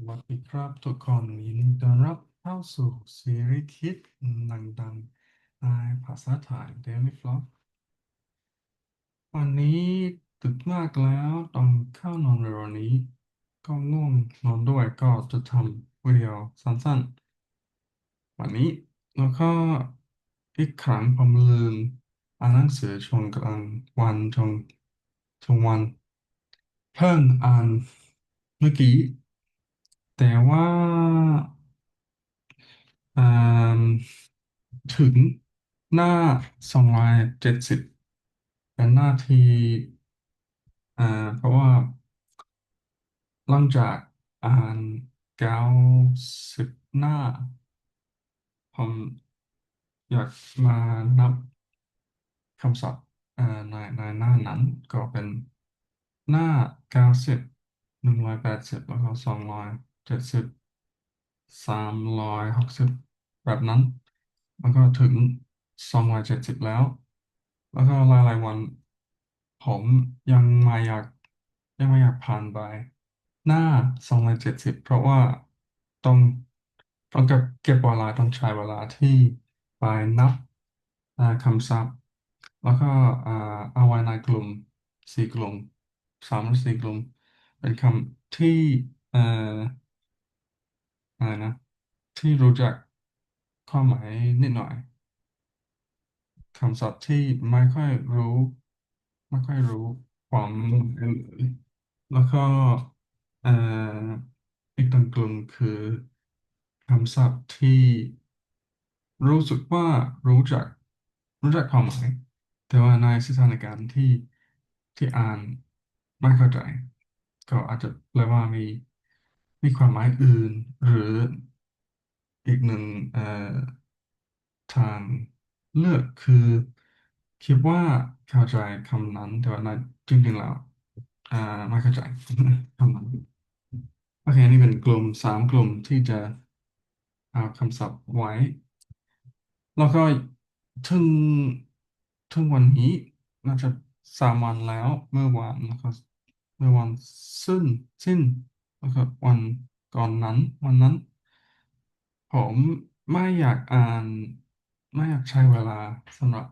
สวัสดีครับทุกคนยินดีต้อนรับเข้าสู่ซีรีส์คิดดังๆในภาษาไทย Daily Vlog วันนี้ดึกมากแล้วต้องเข้านอนเร็วนี้ ก็ง่วงนอนด้วยก็จะทำวิดีโอสั้นๆ วันนี้แล้วก็อีกครั้งผมลืมอ่านหนังสือช่วงกลางวันช่วงช่วงวันเพิ่งอ่านเมื่อกี้ แต่ว่าอ่าถึงหน้าสองร้อยเจ็ดสิบเป็นหน้าที่อ่าเพราะว่าหลังจากอ่านเก้าสิบหน้า ผมอยากมานับคำศัพท์อ่าในในหน้านั้นก็เป็นหน้าเก้าสิบหนึ่งร้อยแปดสิบแล้วก็สองร้อย เจ็ดสิบสามร้อยหกสิบแบบนั้น แล้วก็ถึงสองร้อยเจ็ดสิบแล้ว แล้วก็หลายๆวัน ผมยังไม่อยากยังไม่อยากผ่านไปหน้าสองร้อยเจ็ดสิบเพราะว่าต้องต้องเก็บเก็บเวลาต้องใช้เวลาที่ไปนับคำศัพท์ แล้วก็เอาไว้ในกลุ่มสี่กลุ่มสามหรือสี่กลุ่ม เป็นคำที่ อะไรนะ ที่รู้จักความหมายนิดหน่อยคำศัพท์ที่ไม่ค่อยรู้ ไม่ค่อยรู้ความหมายเลยแล้วก็เอ่ออีกตั้งกลุ่มคือคำศัพท์ที่รู้สึกว่ารู้จัก รู้จักความหมาย แต่ว่าในสถานการณ์ที่ที่อ่านไม่เข้าใจ ก็อาจจะแปลว่ามี มีความหมายอื่น หรืออีกหนึ่งเอ่อทางเลือกคือ คิดว่าเข้าใจคำนั้น แต่ว่าในจริงๆแล้วอ่าไม่เข้าใจ คำนั้นโอเคนี่เป็นกลุ่มสามกลุ่มที่จะเอาคำศัพท์ไว้ แล้วก็ถึงถึงวันนี้น่าจะสามวันแล้วเมื่อวานแล้วก็เมื่อวันสิ้นสิ้น แล้วก็วันก่อนนั้น วันนั้น ผมไม่อยากอ่าน ไม่อยากใช้เวลาสำหรับ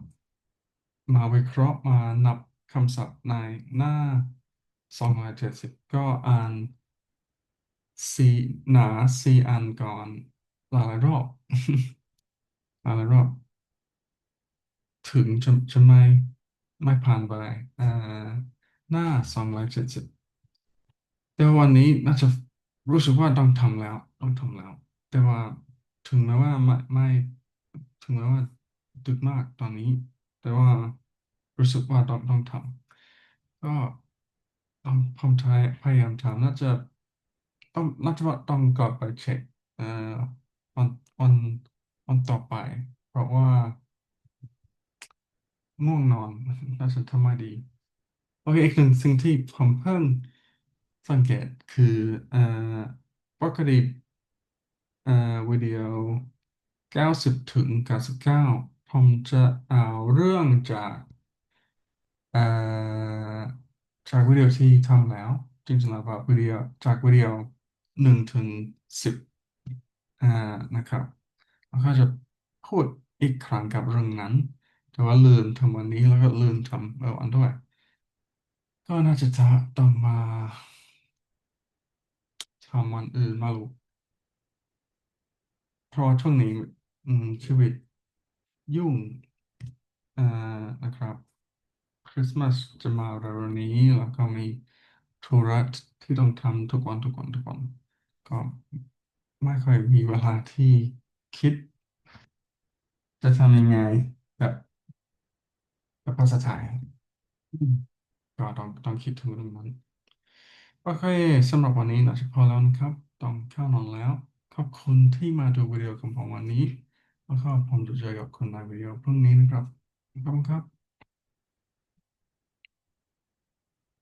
มาวิเคราะห์มานับคำศัพท์ในหน้าสองร้อยเจ็ดสิบก็อ่านสีหนาสี่อันก่อนหลายรอบหลายรอบ ถึงจะจะไม่ไม่ผ่านไปอ่าหน้าสองร้อยเจ็ดสิบ แต่วันนี้น่าจะรู้สึกว่าต้องทำแล้ว ต้องทำแล้ว แต่ว่าถึงแม้ว่าไม่ไม่ถึงแม้ว่าดึกมากตอนนี้ แต่ว่ารู้สึกว่าต้องต้องทำก็ต้องผมทายพยายามทำน่าจะต้องน่าจะว่าต้องกลับไปเช็คเอ่อวันวันวันต่อไป เพราะว่าง่วงนอนน่าจะทำไม่ดี โอเคอีกหนึ่งสิ่งที่ผมเพิ่ง สังเกตคือเอ่อปกติเอ่อวิดีโอ90ถึง99ผมจะเอาเรื่องจากเอ่อจากวิดีโอที่ทำแล้วจริงๆแล้วแบบวิดีโอจากวิดีโอ1ถึง10อ่านะครับแล้วก็จะพูดอีกครั้งกับเรื่องนั้น แต่ว่าลืมทำวันนี้แล้วก็ลืมทำเมื่อวันด้วย ก็น่าจะจะต้องมา ทำวันอื่นมาลูกเพราะช่วงนี้ อืม ชีวิต ยุ่งอ่อนะครับ คริสต์มาสจะมาเร็วๆนี้แล้วก็มีธุระที่ต้องทำทุกวันทุกวันทุกวันก็ไม่ค่อยมีเวลาที่คิด จะทำยังไงแบบแบบภาษาไทยก็ต้องต้องคิดถึงเรื่องนั้น โอเคสำหรับวันนี้น่าจะพอแล้วนะครับ ต้องเข้านอนแล้ว ขอบคุณที่มาดูวิดีโอของผมวันนี้ แล้วก็ผมจะเจอกับคุณในวิดีโอพรุ่งนี้นะครับขอบคุณครับ